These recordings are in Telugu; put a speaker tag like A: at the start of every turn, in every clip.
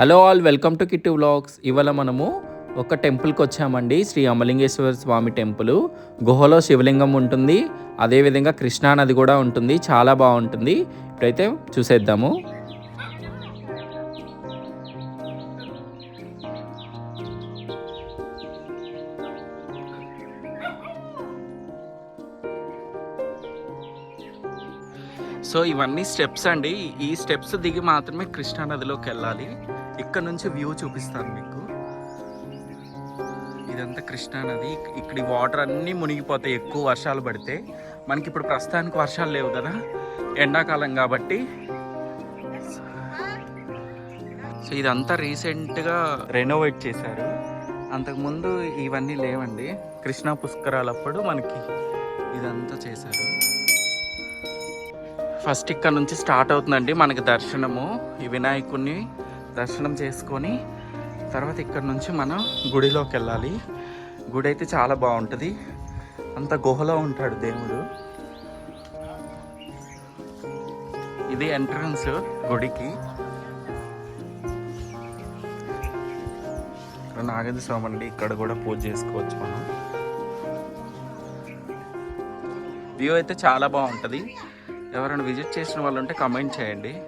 A: Hello all welcome to Kittu vlogs. ఇవాళ మనము ఒక టెంపుల్కి వచ్చామండి శ్రీ అమలింగేశ్వర స్వామి టెంపుల్. గుహలో శివలింగం ఉంటుంది అదేవిధంగా కృష్ణా నది కూడా ఉంటుంది చాలా బాగుంటుంది. ఇప్పుడైతే చూసేద్దాము. సో ఇవన్నీ స్టెప్స్ అండి. ఈ స్టెప్స్ దిగి మాత్రమే కృష్ణా నదిలోకి వెళ్ళాలి. ఇక్కడ నుంచి వ్యూ చూపిస్తాను మీకు. ఇదంతా కృష్ణా నది. ఇక్కడ వాటర్ అన్నీ మునిగిపోతాయి ఎక్కువ వర్షాలు పడితే. మనకి ఇప్పుడు ప్రస్తుతానికి వర్షాలు లేవు కదా. ఎండాకాలం కాబట్టి. సో ఇదంతా రీసెంట్గా రెనోవేట్ చేశారు. అంతకుముందు ఇవన్నీ లేవండి. కృష్ణా పుష్కరాలప్పుడు మనకి ఇదంతా చేశారు. ఫస్ట్ ఇక్కడ నుంచి స్టార్ట్ అవుతుందండి మనకి దర్శనము. ఈ వినాయకుడిని దర్శనం చేసుకొని తర్వాత ఇక్కడ నుంచి మనం గుడిలోకి వెళ్ళాలి. గుడి అయితే చాలా బాగుంటుంది. అంత గుహలో ఉంటాడు దేవుడు. ఇది ఎంట్రన్స్ గుడికి. నాగేంద్ర స్వామి అండి ఇక్కడ కూడా పూజ చేసుకోవచ్చు మనం. వ్యూ అయితే చాలా బాగుంటుంది. ఎవరైనా విజిట్ చేసిన వాళ్ళు ఉంటే కమెంట్ చేయండి.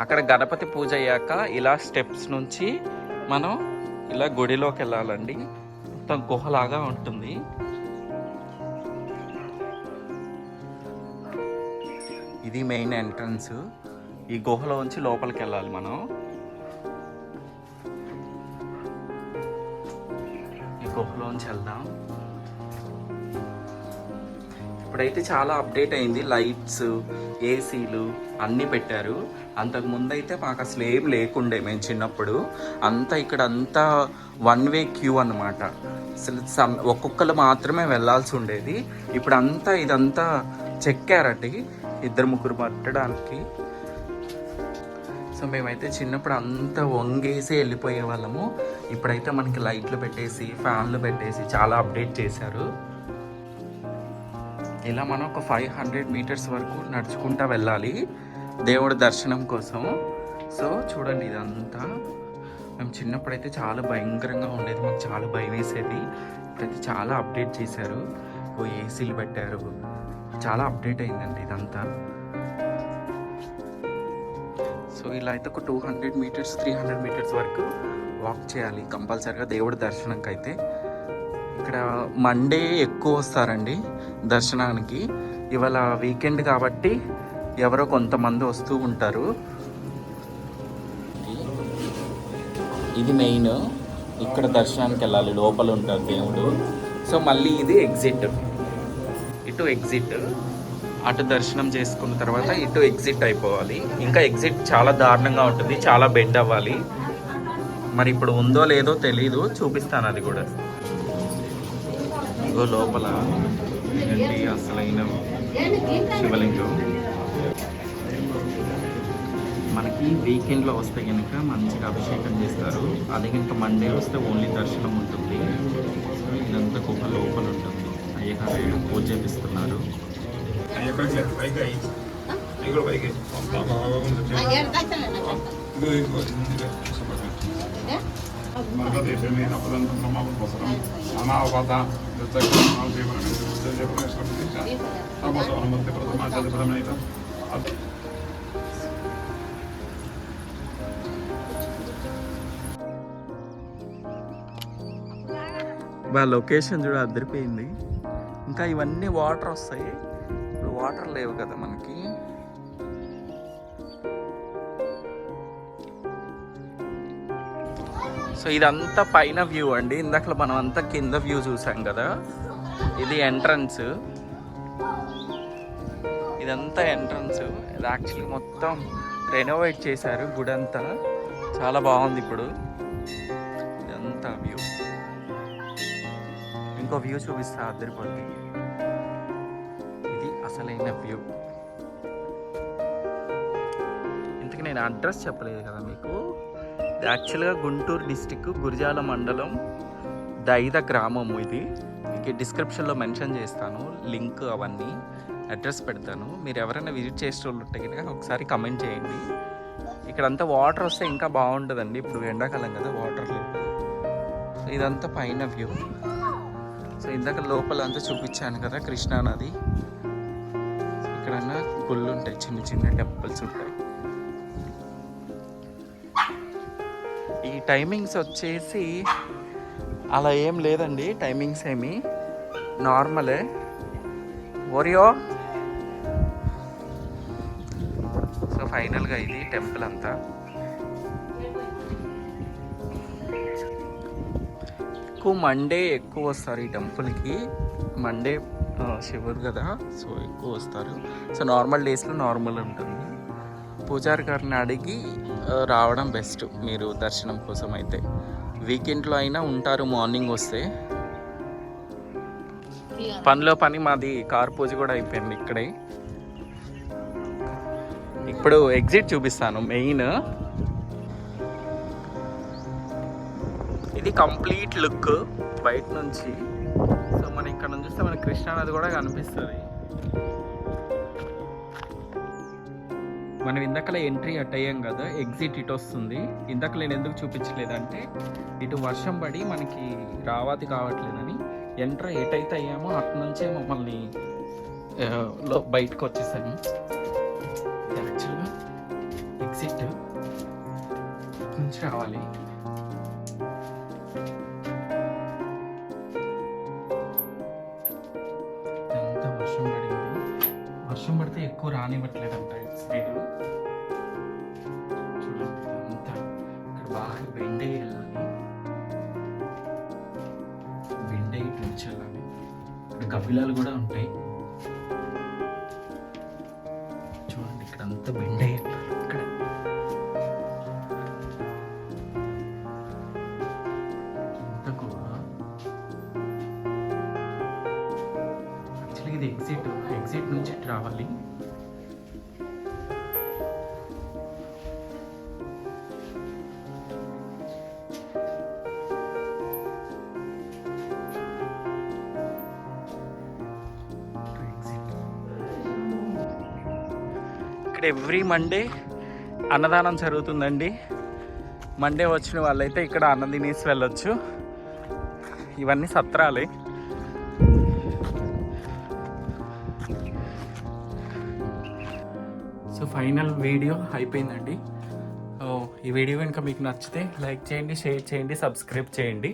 A: అక్కడ గణపతి పూజ అయ్యాక ఇలా స్టెప్స్ నుంచి మనం ఇలా గుడిలోకి వెళ్ళాలండి. మొత్తం గుహలాగా ఉంటుంది. ఇది మెయిన్ ఎంట్రన్స్. ఈ గుహలో నుంచి లోపలికి వెళ్ళాలి మనం. ఈ గుహలోంచి వెళ్దాం. ఇప్పుడైతే చాలా అప్డేట్ అయింది. లైట్స్ ఏసీలు అన్నీ పెట్టారు. అంతకు ముందు అయితే మాకు అసలు ఏం లేకుండే మేము చిన్నప్పుడు. అంతా ఇక్కడ అంతా వన్ వే క్యూ అన్నమాట. అసలు సమ్ ఒక్కొక్కరు మాత్రమే వెళ్ళాల్సి ఉండేది. ఇప్పుడు అంతా ఇదంతా చెక్కారటి ఇద్దరు ముగ్గురు పట్టడానికి. సో మేమైతే చిన్నప్పుడు అంతా వంగేసి వెళ్ళిపోయే వాళ్ళము ఇప్పుడైతే మనకి లైట్లు పెట్టేసి ఫ్యాన్లు పెట్టేసి చాలా అప్డేట్ చేశారు. ఇలా మనం ఒక ఫైవ్ హండ్రెడ్ మీటర్స్ వరకు నడుచుకుంటా వెళ్ళాలి దేవుడి దర్శనం కోసం. సో చూడండి ఇదంతా. మేము చిన్నప్పుడైతే చాలా భయంకరంగా ఉండేది. మాకు చాలా భయం వేసేది. ఇప్పుడైతే చాలా అప్డేట్ చేశారు. ఓ ఏసీలు పెట్టారు. చాలా అప్డేట్ అయిందండి ఇదంతా. సో ఇలా అయితే ఒక two hundred meters three hundred meters వరకు వాక్ చేయాలి. కంపల్సరిగా దేవుడి దర్శనంకి అయితే ఇక్కడ మండే ఎక్కువ వస్తారండి దర్శనానికి. ఇవాళ వీకెండ్ కాబట్టి ఎవరో కొంతమంది వస్తూ ఉంటారు. ఇది మెయిన్ ఇక్కడ దర్శనానికి వెళ్ళాలి. లోపల ఉంటారు దేవుడు. సో మళ్ళీ ఇది ఎగ్జిట్ ఇటు ఎగ్జిట్ అటు దర్శనం చేసుకున్న తర్వాత ఇటు ఎగ్జిట్ అయిపోవాలి. ఇంకా ఎగ్జిట్ చాలా దారుణంగా ఉంటుంది. చాలా బెడ్ అవ్వాలి. మరి ఇప్పుడు ఉందో లేదో తెలీదు. చూపిస్తాను అది కూడా. ఇగో లోపల ఇదండి అసలైన శివలింగం? మనకి వీకెండ్లో వస్తే కనుక మంచిగా అభిషేకం చేస్తారు. అది కనుక మండే వస్తే ఓన్లీ దర్శనం ఉంటుంది. ఇదంతా గొప్ప లోపల ఉంటుంది. అయ్యగారు పూజ చేపిస్తున్నారు.
B: అయ్యప్పకి
A: బా లొకేషన్ చూడ అదిరిపోయింది. ఇంకా ఇవన్నీ వాటర్ వస్తాయి. ఇప్పుడు వాటర్ లేవు కదా మనకి. సో ఇదంతా పైన వ్యూ అండి. ఇందాక మనం అంతా కింద వ్యూ చూసాం కదా. ఇది ఎంట్రన్స్. ఇదంతా ఎంట్రన్స్. ఇది యాక్చువల్లీ మొత్తం రెనోవేట్ చేశారు గుడి అంతా చాలా బాగుంది ఇప్పుడు. ఇదంతా వ్యూ. ఇంకో వ్యూ చూపిస్తా అద్దరిపోతుంది ఇది అసలైన వ్యూ. ఇంతకు నేను అడ్రస్ చెప్పలేదు కదా మీకు? యాక్చువల్గా గుంటూరు డిస్టిక్ గురిజాల మండలం దైద గ్రామం ఇది. మీకు డిస్క్రిప్షన్లో మెన్షన్ చేస్తాను లింక్ అవన్నీ అడ్రస్ పెడతాను. మీరు ఎవరైనా విజిట్ చేసే వాళ్ళు ఉంటే కనుక ఒకసారి కమెంట్ చేయండి. ఇక్కడంతా వాటర్ వస్తే ఇంకా బాగుంటుందండి ఇప్పుడు ఎండాకాలం కదా వాటర్ లేదు. సో ఇదంతా పైన వ్యూ. సో ఇందాక లోపల అంతా చూపించాను కదా కృష్ణానది ఇక్కడన్నా గుళ్ళు ఉంటాయి చిన్న చిన్న టెంపుల్స్ ఉంటాయి. ఈ టైమింగ్స్ వచ్చేసి అలా ఏం లేదండి. టైమింగ్స్ ఏమి నార్మలే. ఓరియో సో ఫైనల్గా ఇది టెంపుల్ అంతా. ఎక్కువ మండే ఎక్కువ వస్తారు ఈ టెంపుల్కి. మండే శివుడు కదా సో ఎక్కువ వస్తారు. సో నార్మల్ డేస్లో నార్మల్ ఉంటుంది. పూజారి గారిని అడిగి రావడం బెస్ట్ మీరు దర్శనం కోసం అయితే వీకెండ్లో అయినా ఉంటారు మార్నింగ్ వస్తే. పనిలో పని మాది కార్ పూజ కూడా అయిపోయింది ఇక్కడే. ఇప్పుడు ఎగ్జిట్ చూపిస్తాను మెయిన్. ఇది కంప్లీట్ లుక్ బయట నుంచి. సో మనం ఇక్కడ నుంచి చూస్తే మన కృష్ణా నది కూడా కనిపిస్తుంది. మనం ఇందాకలా ఎంట్రీ అట్ అయ్యాం కదా ఎగ్జిట్ ఇటు వస్తుంది. ఇందాక నేను ఎందుకు చూపించలేదంటే ఇటు వర్షం పడి మనకి రావాది కావట్లేదని ఎంట్రీ ఎటైతే అయ్యామో అటు నుంచే మమ్మల్ని లో బయటకు వచ్చేసాము. యాక్చువల్గా ఎగ్జిట్ నుంచి రావాలి. ఎంత వర్షం పడింది. వర్షం పడితే ఎక్కువ రానివ్వట్లేదంట ఇటు సైడ్. చూడండి అంతా ఇక్కడ బాగా బెండ్ అయ్యి వెళ్ళాలి బెండ్ అయ్యి ఇటు వెళ్ళాలి ఇక్కడ గబ్బిలాలు కూడా ఉంటాయి. చూడండి ఇక్కడ అంతా బెండ్ అయ్యి ఇది ఎగ్జిట్ ఎగ్జిట్ నుంచి రావాలి. ఇక్కడ ఎవ్రీ మండే అన్నదానం జరుగుతుందండి. మండే వచ్చిన వాళ్ళైతే ఇక్కడ అన్నం తినేసి వెళ్ళొచ్చు. ఇవన్నీ సత్రాలే. సో ఫైనల్ వీడియో అయిపోయిందండి. ఈ వీడియో కనుక మీకు నచ్చితే లైక్ చేయండి షేర్ చేయండి సబ్స్క్రైబ్ చేయండి.